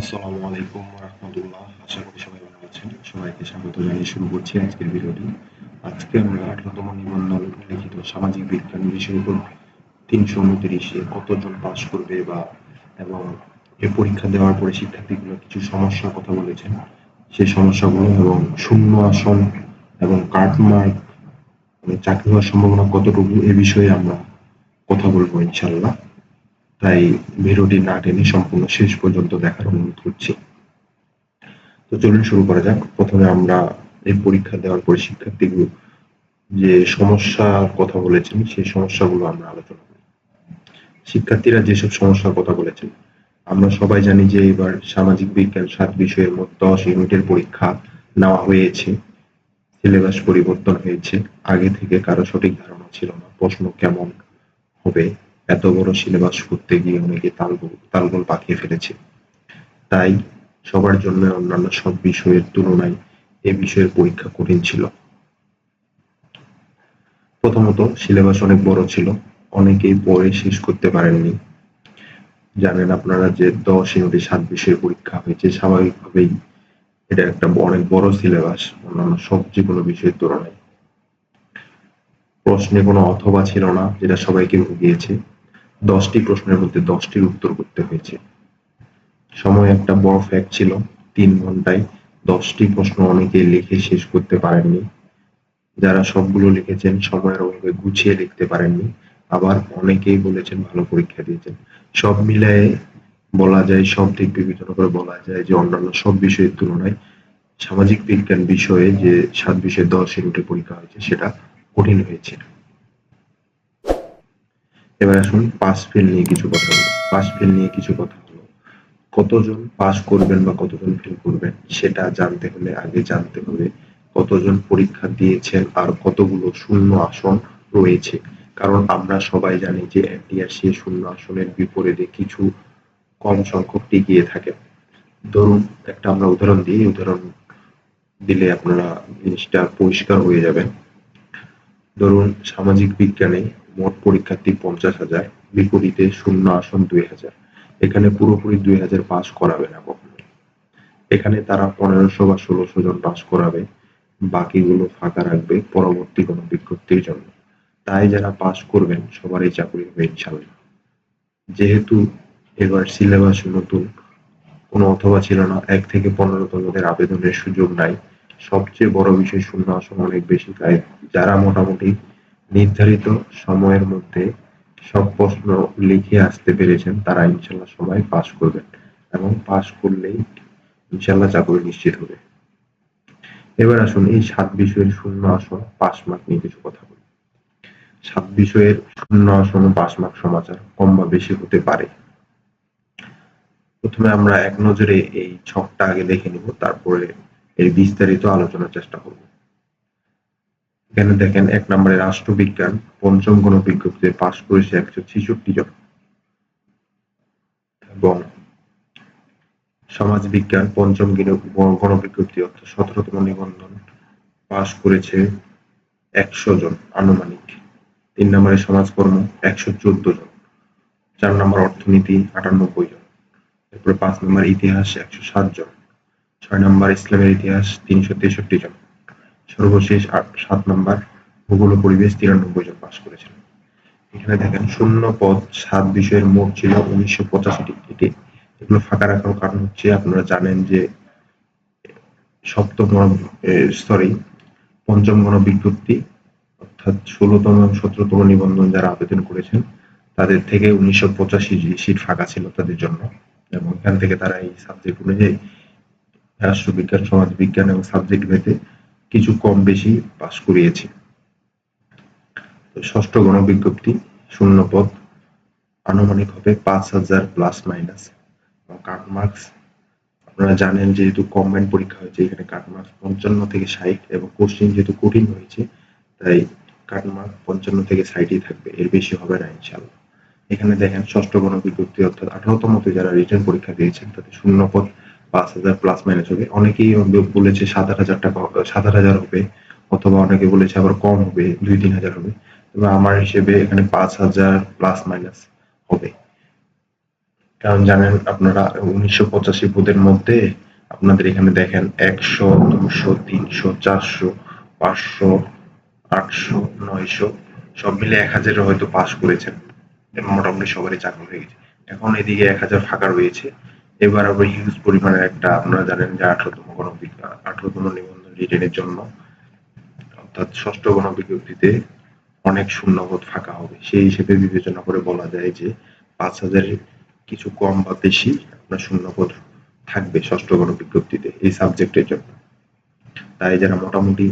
আসসালামু আলাইকুম রহমতুল্লাহ আশা করি সবাই ভালো আছেন। সবাইকে স্বাগত জানিয়ে শুরু করছি আজকের ভিডিওটি। আজকে আমরা আঠারোতম নিবন্ধন লিখিত সামাজিক বিজ্ঞান বিষয়ের উপর তিনশো উনত্রিশে কতজন পাশ করবে বা, এবং এ পরীক্ষা দেওয়ার পরে শিক্ষার্থীগুলো কিছু সমস্যার কথা বলেছেন। সেই সমস্যাগুলো এবং শূন্য আসন এবং কাটমার্ক মানে চাকরি হওয়ার সম্ভাবনা কতটুকু, এ বিষয়ে আমরা কথা বলব ইনশাল্লাহ তাই ভিডিওটি না টেনে সম্পূর্ণ শেষ পর্যন্ত দেখার অনুরোধ করছি। তো চলুন শুরু করা যাক। প্রথমে আমরা এই পরীক্ষা দেওয়ার পরে শিক্ষার্থীগুলো যে সমস্যার কথা বলেছেন, সেই সমস্যাগুলো আমরা আলোচনা করি। শিক্ষার্থীরা যেসব সমস্যার কথা বলেছেন, আমরা সবাই জানি যে এবার সামাজিক বিজ্ঞান সাত বিষয়ের মধ্যে দশ ইউনিটের পরীক্ষা নেওয়া হয়েছে, সিলেবাস পরিবর্তন হয়েছে। আগে থেকে কারও সঠিক ধারণা ছিল না, প্রশ্ন কেমন হবে এত বড় সিলেবাস করতে গিয়ে অনেকে তালগোল তালগোল পাকিয়ে ফেলেছে। তাই সবার জন্য অন্যান্য সব বিষয়ের তুলনায় এ বিষয়ের পরীক্ষা কঠিন ছিল। প্রথমত, সিলেবাস অনেক বড় ছিল। অনেকেই পরে শেষ করতে পারেননি। জানেন আপনারা যে দশ ইউনিটে সাত বিষয়ের পরীক্ষা হয়েছে, স্বাভাবিকভাবেই এটা একটা অনেক বড় সিলেবাস, অন্যান্য সব যে কোনো বিষয়ের তুলনায়। প্রশ্নে কোনো অথবা ছিল না, যেটা সবাইকে ভুগিয়েছে দশটি প্রশ্নের মধ্যে দশটির উত্তর করতে হয়েছে। সময় একটা বড় ফ্যাক্ট ছিল, তিন ঘন্টায় দশটি প্রশ্ন অনেকে লিখে শেষ করতে পারেননি। যারা সবগুলো লিখেছেন, সময়ের অভাবে গুছিয়ে লিখতে পারেননি। আবার অনেকেই বলেছেন, ভালো পরীক্ষা দিয়েছেন। সব মিলায়ে বলা যায়, সব দিক বিবেচনা করে বলা যায় যে, অন্যান্য সব বিষয়ের তুলনায় সামাজিক বিজ্ঞান বিষয়ে যে সাত বিষয়ে দশ ইউনিটের পরীক্ষা হয়েছে, সেটা কঠিন হয়েছে। এবার আসুন পাস ফেল নিয়ে কিছু কথা হলো পাস ফেল নিয়ে কিছু কথা হলো কতজন পাস করবেন বা কতজন ফেল করবেন, সেটা জানতে হলে আগে জানতে হবে। কতজন পরীক্ষা দিয়েছেন আর কতগুলো শূন্য আসন রয়েছে। কারণ আমরা সবাই জানি যে এনটিআরসি শূন্য আসনের বিপরীতে কিছু কম সংখ্যক টিকিয়ে থাকে। ধরুন, একটা আমরা উদাহরণ দিই। উদাহরণ দিলে আপনারা জিনিসটা পরিষ্কার হয়ে যাবেন ধরুন, সামাজিক বিজ্ঞানে মোট পরীক্ষার্থী পঞ্চাশ হাজার, বিপরীতে শূন্য আসন দুই হাজার। এখানে পুরোপুরি দুই হাজার পাস করাবে না কখনো। এখানে তারা পনেরোশো বা ষোলোশো জন পাস করাবে, বাকিগুলো ফাঁকা রাখবে পরবর্তী কোনো বিজ্ঞপ্তির জন্য। তাই যারা পাস করবেন, সবারই চাকরি হবে ইনশাল্লাহ যেহেতু এবার সিলেবাস নতুন, কোনো অথবা ছিল না, এক থেকে পনেরো তলদের আবেদনের সুযোগ নাই। সবচেয়ে বড় বিষয় শূন্য আসন অনেক বেশি, তাই যারা মোটামুটি নির্ধারিত সময়ের মধ্যে সব প্রশ্ন লিখে আসতে পেরেছেন তারা ইনশাল্লাহ সবাই পাস করবেন এবং পাস করলেই ইনশাল্লাহ চাকরি নিশ্চিত হবে। এবার আসুন এই সাত বিষয়ের শূন্য আসন পাস মার্ক নিয়ে কিছু কথা বলি। সাত বিষয়ের শূন্য আসন পাস মার্ক সমাচার কম বা বেশি হতে পারে। প্রথমে আমরা এক নজরে এই ছকটা আগে দেখে নিব, তারপরে এর বিস্তারিত আলোচনার চেষ্টা করব। এখানে দেখেন এক নম্বরে রাষ্ট্রবিজ্ঞান, পঞ্চম গণ গণবিজ্ঞপ্তিতে পাশ করেছে একশো ছেষট্টি জন। এবং সমাজ বিজ্ঞান পঞ্চম গণবিজ্ঞপ্তি অর্থাৎ সতেরোতম নিবন্ধন পাশ করেছে একশো জন আনুমানিক। তিন নম্বরে সমাজকর্ম, একশো চোদ্দ জন। চার নম্বর অর্থনীতি, আটানব্বই জন। এরপরে পাঁচ নম্বর ইতিহাস, একশো সাত জন। ছয় নম্বর ইসলামের ইতিহাস, তিনশো তেষট্টি জন। সর্বশেষ সাত নম্বর, ভূগোল পরিবেশ তিরানব্বই জন পাশ করেছেন এখানে দেখেন, শূন্য পদ, সাত বিষয়ের মোট ছিল উনিশশো পঁচাশিটি। এগুলো ফাঁকা রাখার কারণ হচ্ছে আপনারা জানেন যে সপ্তম সরি পঞ্চম গণ বিজ্ঞপ্তি অর্থাৎ ষোলোতম এবং সতেরোতম নিবন্ধন যারা আবেদন করেছেন, তাদের থেকে উনিশশো পঁচাশি সিট ফাঁকা ছিল তাদের জন্য। এবং এখান থেকে তারা এই সাবজেক্ট অনুযায়ী রাষ্ট্রবিজ্ঞান সমাজ বিজ্ঞান এবং সাবজেক্ট ভেদে কিছু কম বেশি পাস করিয়েছে। ষষ্ঠ গণবিজ্ঞপ্তি শূন্য পদ, আনুমানিক হবে পাঁচ হাজার প্লাস মাইনাস কাট মার্কস আপনারা জানেন যেহেতু কম্বাইন পরীক্ষা হয়েছে, এখানে কাট মার্কস পঞ্চান্ন থেকে ষাট এবং কোশ্চিন যেহেতু কঠিন হয়েছে, তাই কাট মার্ক পঞ্চান্ন থেকে ষাটই থাকবে, এর বেশি হবে না ইনশাল্লাহ এখানে দেখেন ষষ্ঠ গণবিজ্ঞপ্তি অর্থাৎ আঠারোতমতে যারা রিটার্ন পরীক্ষা দিয়েছেন, তাদের শূন্য পদ। পাঁচ হাজার প্লাস মাইনাস হবে। অনেকেই বলেছে সাত আট হাজার টাকা, সাত আট হাজার হবে, অথবা অনেকে বলেছে আবার কম হবে, দুই তিন হাজার হবে। তবে আমার হিসেবে এখানে পাঁচ হাজার প্লাস মাইনাস হবে। কারণ জানেন আপনারা, উনিশশো পঁচাশি পদের মধ্যে আপনাদের এখানে দেখেন একশো, দুশো, তিনশো, চারশো, পাঁচশো, আটশো, নয়শো, সব মিলে এক হাজারের হয়তো পাস করেছেন। মোটামুটি সবারই চাকরি হয়ে গেছে। এখন এদিকে এক হাজার ফাঁকা রয়েছে। এবার আবার হিউজ পরিমাণের একটা, আপনারা জানেন যে আঠারোতম গণবিজ্ঞা আঠারোতম নিবন্ধন রিটেনের জন্য অর্থাৎ ষষ্ঠ গণবিজ্ঞপ্তিতে অনেক শূন্যপদ ফাঁকা হবে। সেই হিসেবে বিবেচনা করে বলা যায় যে পাঁচ হাজারের কিছু কম বা বেশি আপনার শূন্যপদ থাকবে ষষ্ঠ গণবিজ্ঞপ্তিতে এই সাবজেক্টের জন্য। তাই যারা মোটামুটি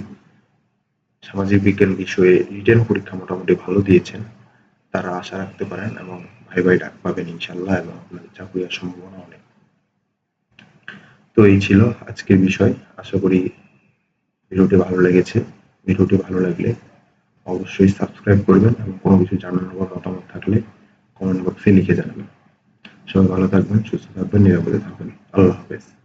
সামাজিক বিজ্ঞান বিষয়ে রিটেন পরীক্ষা মোটামুটি ভালো দিয়েছেন, তারা আশা রাখতে পারেন এবং ভাই ভাই ডাক পাবেন ইনশাল্লাহ এবং আপনাদের চাকরি সম্ভাবনা অনেক। তো এই ছিল আজকের বিষয়। আশা করি ভিডিওটি ভালো লেগেছে। ভিডিওটি ভালো লাগলে অবশ্যই সাবস্ক্রাইব করবেন এবং কোনো কিছু জানানোর বা মতামত থাকলে কমেন্ট বক্সে লিখে জানাবেন। সবাই ভালো থাকবেন, সুস্থ থাকবেন, নিরাপদে থাকবেন। আল্লাহ হাফেজ।